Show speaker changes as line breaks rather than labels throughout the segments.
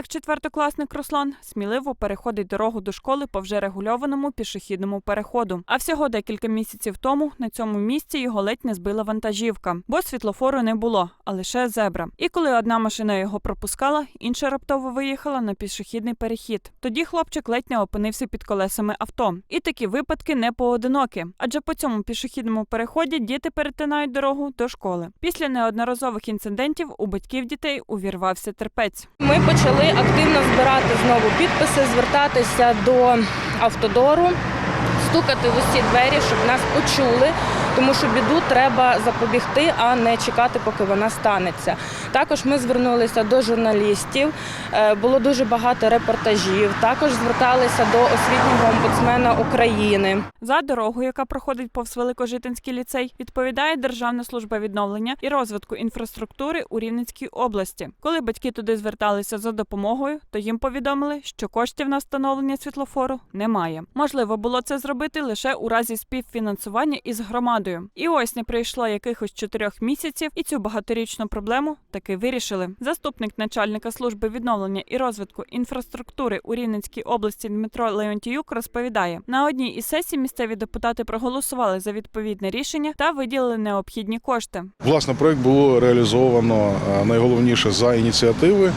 Так, четвертокласник Руслан сміливо переходить дорогу до школи по вже регульованому пішохідному переходу. А всього декілька місяців тому на цьому місці його ледь не збила вантажівка, бо світлофору не було, а лише зебра. І коли одна машина його пропускала, інша раптово виїхала на пішохідний перехід. Тоді хлопчик ледь не опинився під колесами авто. І такі випадки не поодинокі, адже по цьому пішохідному переході діти перетинають дорогу до школи. Після неодноразових інцидентів у батьків дітей увірвався терпець.
Ми почали активно збирати знову підписи, звертатися до автодору, стукати в усі двері, щоб нас почули, тому що біду треба запобігти, а не чекати, поки вона станеться. Також ми звернулися до журналістів, е, було дуже багато репортажів. Також зверталися до освітнього омбудсмена України.
За дорогу, яка проходить повз Великожитинський ліцей, відповідає Державна служба відновлення і розвитку інфраструктури у Рівненській області. Коли батьки туди зверталися за допомогою, то їм повідомили, що коштів на встановлення світлофору немає. Можливо, було це зробити лише у разі співфінансування із громадою. І ось не пройшло якихось чотирьох місяців, і цю багаторічну проблему таки вирішили. Заступник начальника служби відновлення і розвитку інфраструктури у Рівненській області Дмитро Леонтіюк розповідає: на одній із сесій місцеві депутати проголосували за відповідне рішення та виділили необхідні кошти.
Власне, проект було реалізовано е, найголовніше за ініціативи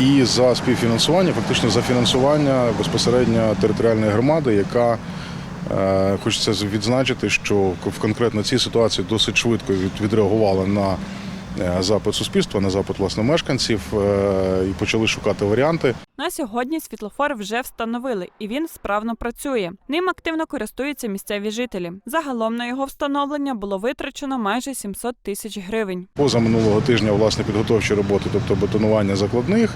і за співфінансування, фактично за фінансування безпосередньо територіальної громади, яка хочеться відзначити, що в конкретно цій ситуації досить швидко від- відреагувала на е, запит суспільства, на запит власне мешканців е, і почали шукати варіанти.
На сьогодні світлофор вже встановили, і він справно працює. Ним активно користуються місцеві жителі. Загалом на його встановлення було витрачено майже 700 тисяч гривень.
Поза минулого тижня власне підготовчі роботи, тобто бетонування закладних.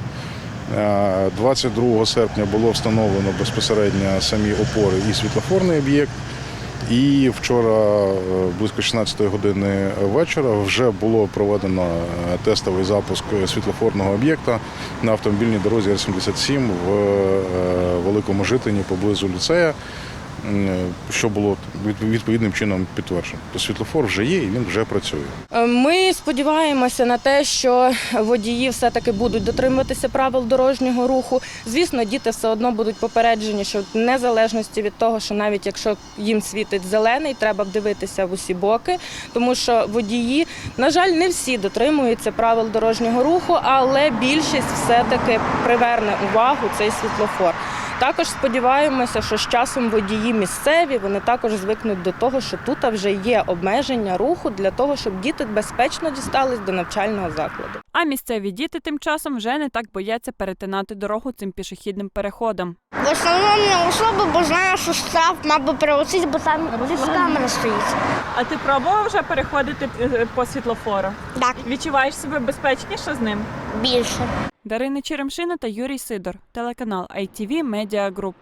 Е, 22 серпня було встановлено безпосередньо самі опори і світлофорний об'єкт. І вчора, е, близько 16 години вечора, вже було проведено е, тестовий запуск світлофорного об'єкта на автомобільній дорозі Р-77 в е, Великому Житині поблизу ліцея, що було відповідним чином підтверджено. Тобто світлофор вже є і він вже працює.
Е, Ми сподіваємося на те, що водії все-таки будуть дотримуватися правил дорожнього руху. Звісно, діти все одно будуть попереджені, що в незалежності від того, що навіть якщо їм світить зелений, треба дивитися в усі боки, тому що водії, на жаль, не всі дотримуються правил дорожнього руху, але більшість все-таки приверне увагу цей світлофор. Також сподіваємося, що з часом водії місцеві вони також звикнуть до того, що тут вже є обмеження руху для того, щоб діти безпечно дістались до навчального закладу.
А місцеві діти тим часом вже не так бояться перетинати дорогу цим пішохідним переходом.
В основному не особо, бо знаю, що штраф мав би прилетіти, бо там камера стоїть.
А ти пробував вже переходити е, по світлофору?
Так,
Відчуваєш себе безпечніше з ним?
більше.
Дарина Черемшина та Юрій Сидор, телеканал ITV Media Group.